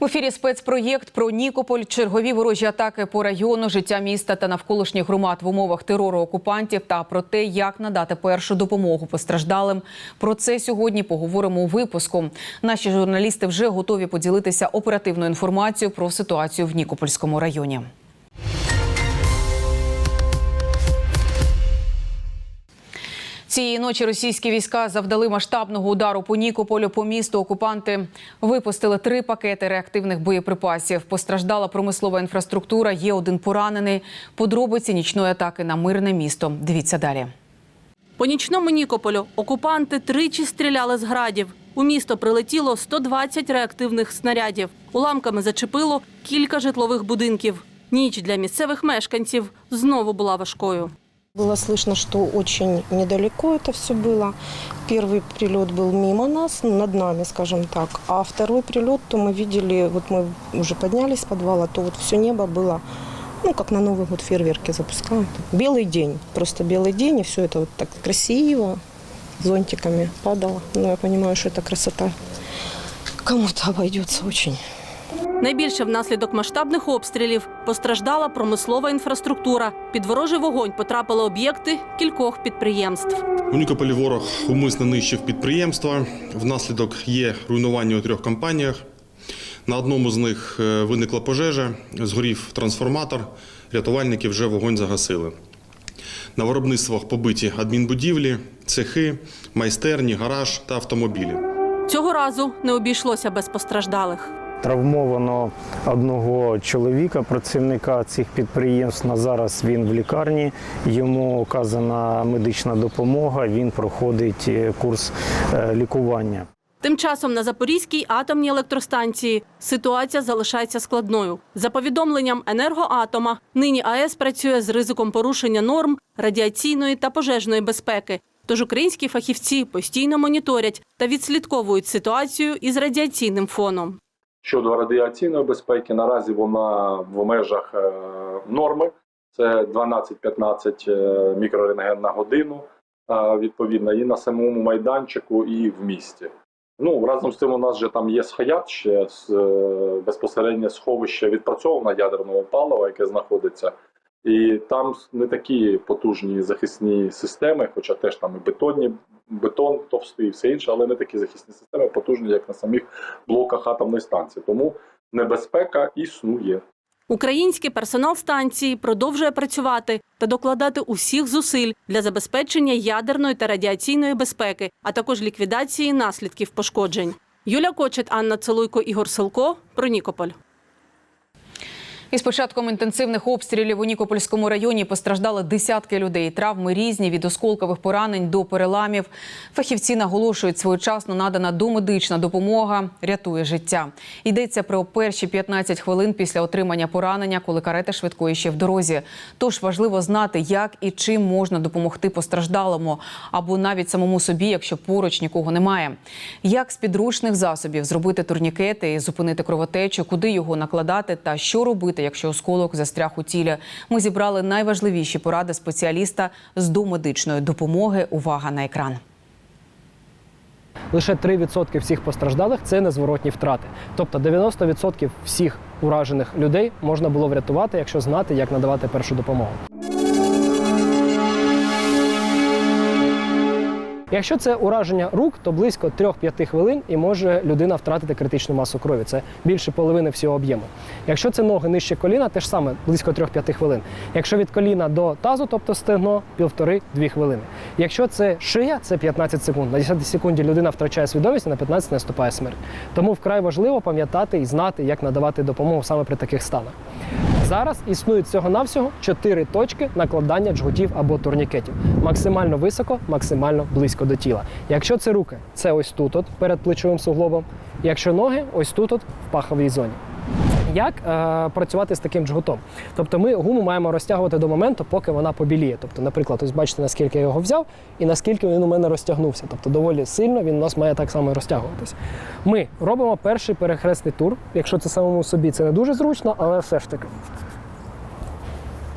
В ефірі спецпроєкт про Нікополь, чергові ворожі атаки по району, життя міста та навколишніх громад в умовах терору окупантів та про те, як надати першу допомогу постраждалим. Про це сьогодні поговоримо у випуску. Наші журналісти вже готові поділитися оперативною інформацією про ситуацію в Нікопольському районі. Цієї ночі російські війська завдали масштабного удару по Нікополю. По місту окупанти випустили три пакети реактивних боєприпасів. Постраждала промислова інфраструктура. Є один поранений. Подробиці нічної атаки на мирне місто. Дивіться далі. По нічному Нікополю окупанти тричі стріляли з градів. У місто прилетіло 120 реактивних снарядів. Уламками зачепило кілька житлових будинків. Ніч для місцевих мешканців знову була важкою. Было слышно, что очень недалеко это все было. Первый прилет был мимо нас, ну, над нами, скажем так. А второй прилет, то мы видели, вот мы уже поднялись с подвала, то вот все небо было, ну, как на Новый год фейерверки запускают. Белый день, просто белый день, и все это вот так красиво, зонтиками падало. Но я понимаю, что это красота кому-то обойдется очень. Найбільше внаслідок масштабних обстрілів постраждала промислова інфраструктура. Під ворожий вогонь потрапили об'єкти кількох підприємств. У Нікополі ворог умисно нищив підприємства. Внаслідок є руйнування у трьох компаніях. На одному з них е, виникла пожежа, згорів трансформатор. Рятувальники вже вогонь загасили. На виробництвах побиті адмінбудівлі, цехи, майстерні, гараж та автомобілі. Цього разу не обійшлося без постраждалих. Травмовано одного чоловіка, працівника цих підприємств. На зараз він в лікарні. Йому оказана медична допомога. Він проходить е, курс е, лікування. Тим часом на Запорізькій атомній електростанції ситуація залишається складною. За повідомленням енергоатома, нині АЕС працює з ризиком порушення норм радіаційної та пожежної безпеки. Тож українські фахівці постійно моніторять та відслідковують ситуацію із радіаційним фоном. Щодо радіаційної безпеки, наразі вона в межах е, норми. Це 12-15 е, мікрорентген на годину, е, відповідно, і на самому майданчику, і в місті. Ну, разом з тим, у нас же там є схаят, ще з, безпосередньо сховище відпрацьованого ядерного палива, яке знаходиться. І там не такі потужні захисні системи, хоча теж там і бетонні, бетон товстий і все інше, але не такі захисні системи потужні, як на самих блоках атомної станції. Тому небезпека існує. Український персонал станції продовжує працювати та докладати усіх зусиль для забезпечення ядерної та радіаційної безпеки, а також ліквідації наслідків пошкоджень. Юля Кочет, Анна Целуйко, Ігор Силко. Про Нікополь. Із початком інтенсивних обстрілів у Нікопольському районі постраждали десятки людей. Травми різні від осколкових поранень до переламів. Фахівці наголошують, своєчасно надана домедична допомога рятує життя. Йдеться про перші 15 хвилин після отримання поранення, коли карета швидкої ще в дорозі. Тож важливо знати, як і чим можна допомогти постраждалому або навіть самому собі, якщо поруч нікого немає. Як з підручних засобів зробити турнікети зупинити кровотечу, куди його накладати та що робити, якщо осколок застряг у тілі. Ми зібрали найважливіші поради спеціаліста з домедичної допомоги. Увага на екран. Лише 3% всіх постраждалих це незворотні втрати. Тобто 90% всіх уражених людей можна було врятувати, якщо знати, як надавати першу допомогу. Якщо це ураження рук, то близько 3-5 хвилин і може людина втратити критичну масу крові. Це більше половини всього об'єму. Якщо це ноги нижче коліна, теж саме близько 3-5 хвилин. Якщо від коліна до тазу, тобто стегно, півтори-дві хвилини. Якщо це шия, це 15 секунд. На 10 секунді людина втрачає свідомість, а на 15 наступає смерть. Тому вкрай важливо пам'ятати і знати, як надавати допомогу саме при таких станах. Зараз існують всього-навсього 4 точки накладання джгутів або турнікетів. Максимально високо, максимально близько до тіла. Якщо це руки, це ось тут, от, перед плечовим суглобом. Якщо ноги, ось тут, от, в паховій зоні. Як е, працювати з таким джгутом? Тобто ми гуму маємо розтягувати до моменту, поки вона побіліє. Тобто, наприклад, ось бачите, наскільки я його взяв і наскільки він у мене розтягнувся. Тобто доволі сильно він у нас має так само і розтягуватись. Ми робимо перший перехресний тур. Якщо це самому собі, це не дуже зручно, але все ж таки.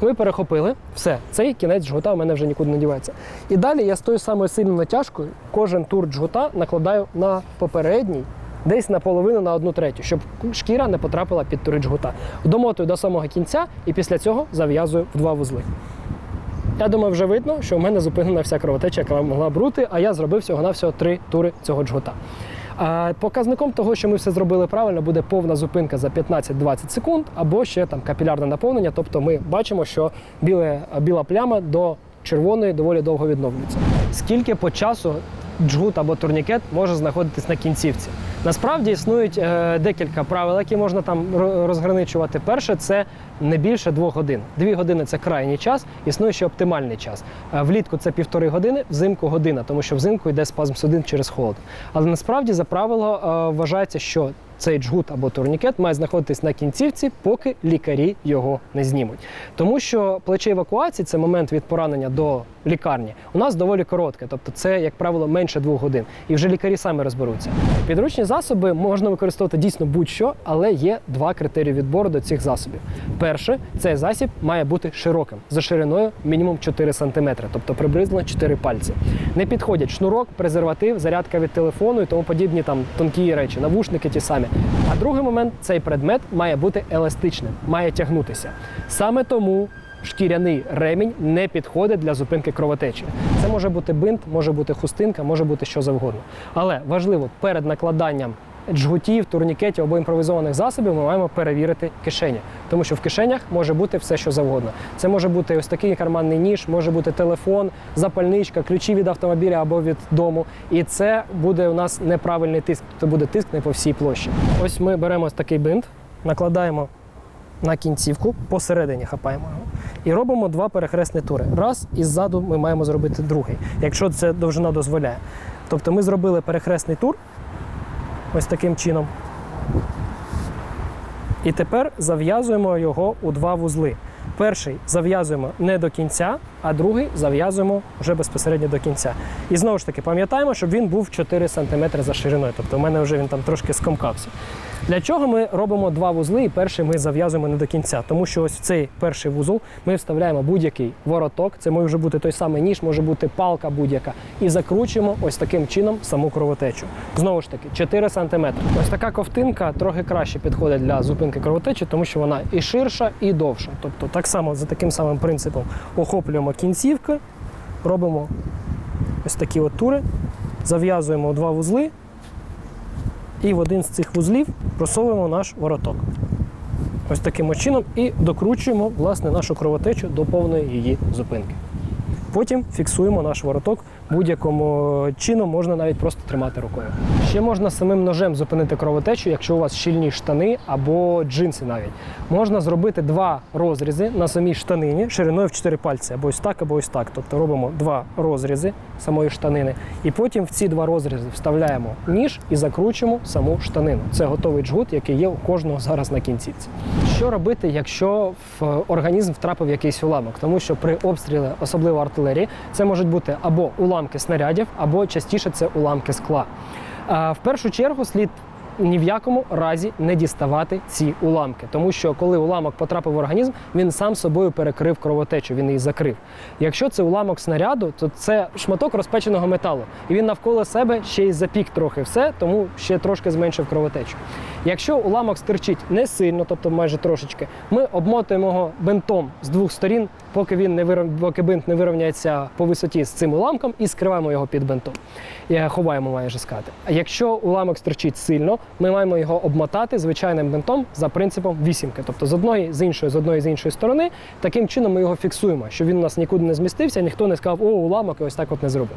Ми перехопили, все, цей кінець джгута у мене вже нікуди не дівається. І далі я з тою самою сильною натяжкою кожен тур джгута накладаю на попередній десь наполовину на одну третю, щоб шкіра не потрапила під тури джгута. Домотую до самого кінця і після цього зав'язую в два вузли. Я думаю, вже видно, що в мене зупинена вся кровотеча, яка могла б бути, а я зробив всього-навсього три тури цього джгута. Показником того, що ми все зробили правильно, буде повна зупинка за 15-20 секунд, або ще там капілярне наповнення. Тобто ми бачимо, що біле, біла пляма до червоної доволі довго відновлюється. Скільки по часу джгут або турнікет може знаходитись на кінцівці? Насправді існують е, декілька правил, які можна там розграничувати. Перше це не більше двох годин. Дві години це крайній час, існує ще оптимальний час. Е, Влітку це півтори години, взимку година, тому що взимку йде спазм судин через холод. Але насправді за правило е, вважається, що цей джгут або турнікет має знаходитись на кінцівці, поки лікарі його не знімуть. Тому що плече евакуації це момент від поранення до лікарні. У нас доволі коротке, тобто це, як правило, менше двох годин. І вже лікарі самі розберуться. Підручні засоби можна використовувати дійсно будь-що, але є два критерії відбору до цих засобів. Перше, цей засіб має бути широким, за шириною мінімум 4 см, тобто приблизно 4 пальці. Не підходять шнурок, презерватив, зарядка від телефону і тому подібні там тонкі речі, навушники ті самі. А другий момент цей предмет має бути еластичним, має тягнутися. Саме тому шкіряний ремінь не підходить для зупинки кровотечі. Це може бути бинт, може бути хустинка, може бути що завгодно. Але важливо перед накладанням джгутів, турнікетів або імпровізованих засобів ми маємо перевірити кишені, тому що в кишенях може бути все, що завгодно. Це може бути ось такий карманний ніж, може бути телефон, запальничка, ключі від автомобіля або від дому. І це буде у нас неправильний тиск, це буде тиск не по всій площі. Ось ми беремо ось такий бинт, накладаємо на кінцівку, посередині хапаємо його. І робимо два перехресні тури. Раз і ззаду ми маємо зробити другий, якщо це довжина дозволяє. Тобто ми зробили перехресний тур ось таким чином. І тепер зав'язуємо його у два вузли. Перший зав'язуємо не до кінця, а другий зав'язуємо вже безпосередньо до кінця. І знову ж таки пам'ятаємо, щоб він був 4 см за шириною. Тобто в мене вже він там трошки скомкався. Для чого ми робимо два вузли, і перший ми зав'язуємо не до кінця? Тому що ось в цей перший вузол ми вставляємо будь-який вороток. Це може бути той самий ніж, може бути палка будь-яка. І закручуємо ось таким чином саму кровотечу. Знову ж таки, 4 см. Ось така ковтинка трохи краще підходить для зупинки кровотечі, тому що вона і ширша, і довша. Тобто, так само за таким самим принципом охоплюємо кінцівки, робимо ось такі от тури, зав'язуємо два вузли. І в один з цих вузлів просовуємо наш вороток. Ось таким чином і докручуємо власне нашу кровотечу до повної її зупинки. Потім фіксуємо наш вороток будь-якому чином, можна навіть просто тримати рукою. Ще можна самим ножем зупинити кровотечу, якщо у вас щільні штани або джинси навіть. Можна зробити два розрізи на самій штанині шириною в 4 пальці, або ось так, або ось так. Тобто робимо два розрізи самої штанини, і потім в ці два розрізи вставляємо ніж і закручуємо саму штанину. Це готовий джгут, який є у кожного зараз на кінцівці. Що робити, якщо в організм втрапив якийсь уламок? Тому що при обстрілі, особливо артилерії, це можуть бути або уламки снарядів, або частіше це уламки скла. В першу чергу слід ні в якому разі не діставати ці уламки, тому що коли уламок потрапив в організм, він сам собою перекрив кровотечу, він її закрив. Якщо це уламок снаряду, то це шматок розпеченого металу, і він навколо себе ще й запік трохи все, тому ще трошки зменшив кровотечу. Якщо уламок стирчить не сильно, тобто майже трошечки, ми обмотуємо його бинтом з двох сторін, поки він не виров... поки бинт не вирівняється по висоті з цим уламком, і скриваємо його під бинтом. І ховаємо, майже сказати. А якщо уламок стирчить сильно, ми маємо його обмотати звичайним бинтом за принципом вісімки, тобто з одної, з іншої, з одної з іншої сторони. Таким чином ми його фіксуємо, щоб він у нас нікуди не змістився, ніхто не сказав, о, уламок, і ось так от не зробив.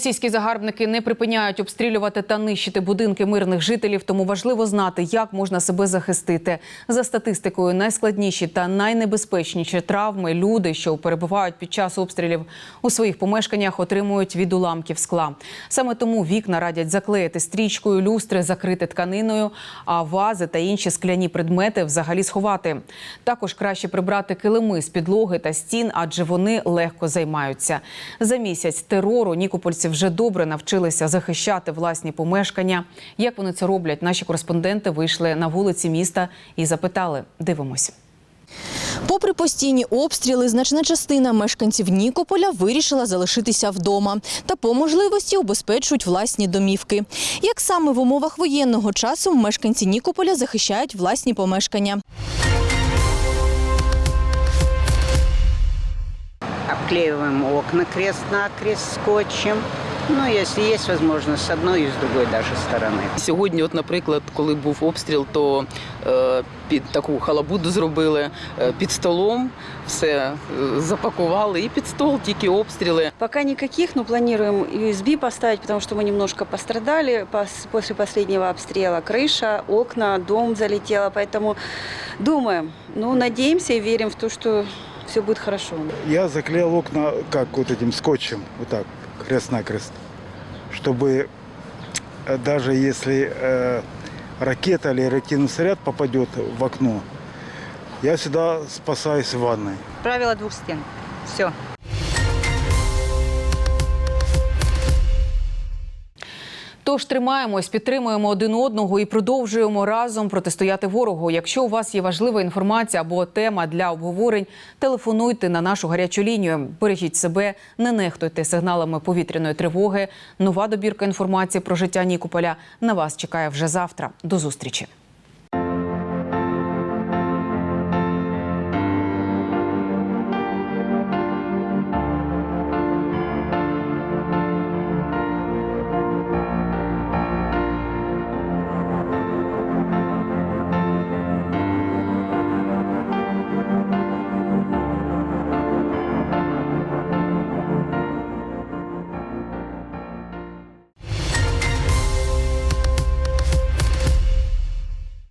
Російські загарбники не припиняють обстрілювати та нищити будинки мирних жителів, тому важливо знати, як можна себе захистити. За статистикою, найскладніші та найнебезпечніші травми люди, що перебувають під час обстрілів у своїх помешканнях, отримують від уламків скла. Саме тому вікна радять заклеїти стрічкою, люстри закрити тканиною, а вази та інші скляні предмети взагалі сховати. Також краще прибрати килими з підлоги та стін, адже вони легко займаються. За місяць терору нікопольці вже добре навчилися захищати власні помешкання. Як вони це роблять? Наші кореспонденти вийшли на вулиці міста і запитали. Дивимось. Попри постійні обстріли, значна частина мешканців Нікополя вирішила залишитися вдома та по можливості убезпечують власні домівки. Як саме в умовах воєнного часу мешканці Нікополя захищають власні помешкання? Обклеиваем окна крест-накрест скотчем. Ну, если есть возможность, с одной и с другой даже стороны. Сьогодні, от, наприклад, коли був обстріл, то е, під таку халабуду зробили е, під столом, все е, запакували і під стол тільки обстріли. Пока никаких, но планируем USB поставить, потому что мы немножко пострадали пос- после последнего обстрела. Крыша, окна, дом залетело, поэтому думаем. Ну, надеемся и верим в то, что все будет хорошо. Я заклеил окна как вот этим скотчем, вот так, крест-накрест, чтобы э, даже если э, ракета или реактивный снаряд попадет в окно, я всегда спасаюсь в ванной. Правило двух стен. Все. Тож тримаємось, підтримуємо один одного і продовжуємо разом протистояти ворогу. Якщо у вас є важлива інформація або тема для обговорень, телефонуйте на нашу гарячу лінію. Бережіть себе, не нехтуйте сигналами повітряної тривоги. Нова добірка інформації про життя Нікополя на вас чекає вже завтра. До зустрічі.